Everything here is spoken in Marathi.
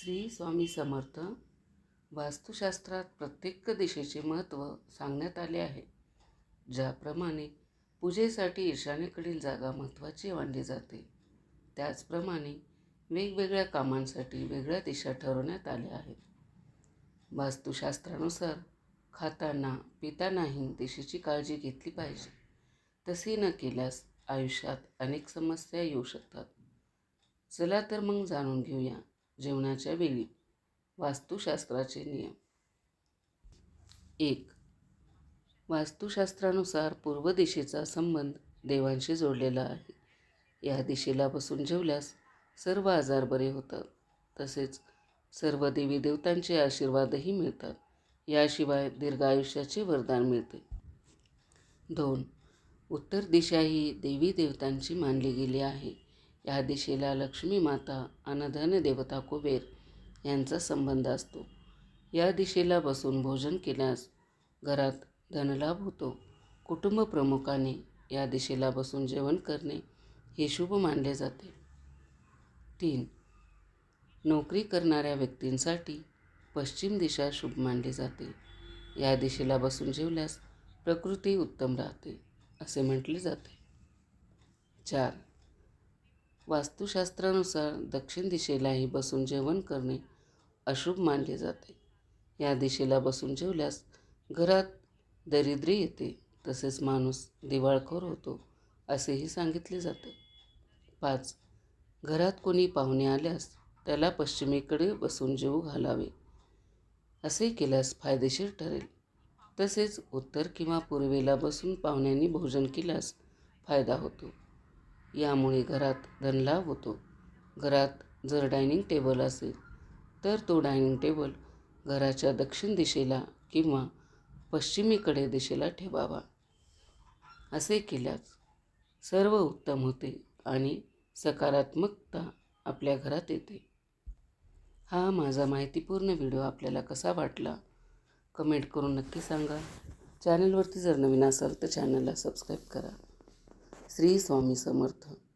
श्री स्वामी समर्थ वास्तुशास्त्रात प्रत्येक दिशेचे महत्त्व सांगण्यात आले आहे. ज्याप्रमाणे पूजेसाठी ईशान्येकडील जागा महत्त्वाची मानली जाते त्याचप्रमाणे वेगवेगळ्या कामांसाठी वेगळ्या दिशा ठरवण्यात आल्या आहेत. वास्तुशास्त्रानुसार खाताना पितानाही दिशेची काळजी घेतली पाहिजे. तसे न केल्यास आयुष्यात अनेक समस्या येऊ शकतात. चला तर मग जाणून घेऊया जेवणाच्या वेळी. वास्तुशास्त्राचे नियम. एक. वास्तुशास्त्रानुसार पूर्व दिशेचा संबंध देवांशी जोडलेला आहे. या दिशेला बसून जेवल्यास सर्व आजार बरे होतात. तसेच सर्व देवी देवतांचे आशीर्वादही मिळतात. याशिवाय दीर्घायुष्याचे वरदान मिळते. दोन. उत्तर दिशा ही देवी देवतांची मानली गेली आहे. या दिशेला लक्ष्मी माता आणि धनदेवता कुबेर यांचा संबंध असतो. या दिशेला बसून भोजन केल्यास घरात धनलाभ होतो. कुटुंब प्रमुखाने या दिशेला बसून जेवण करणे हे शुभ मानले जाते. तीन. नोकरी करणाऱ्या व्यक्तींसाठी पश्चिम दिशा शुभ मानली जाते. या दिशेला बसून जेवल्यास प्रकृती उत्तम राहते असे म्हटले जाते. चार. वास्तुशास्त्रानुसार दक्षिण दिशेलाही बसून जेवण करणे अशुभ मानले जाते. या दिशेला बसून जेवल्यास घरात दरिद्री येते तसेच माणूस दिवाळखोर होतो असेही सांगितले जाते. पाच. घरात कोणी पाहुणे आल्यास त्याला पश्चिमेकडे बसून जेवू घालावे असे केल्यास फायदेशीर ठरेल. तसेच उत्तर किंवा पूर्वेला बसून पाहुण्यांनी भोजन केल्यास फायदा होतो. यामुळे घरात धनलाभ होतो. घरात जर डायनिंग टेबल असेल तर तो डायनिंग टेबल घराच्या दक्षिण दिशेला किंवा पश्चिमेकडे दिशेला ठेवावा. असे केल्यास सर्व उत्तम होते आणि सकारात्मकता आपल्या घरात येते. हा माझा माहितीपूर्ण व्हिडिओ आपल्याला कसा वाटला? कमेंट करून नक्की सांगा. चॅनलवरती जर नवीन असाल तर चॅनलला सबस्क्राईब करा. श्री स्वामी समर्थ.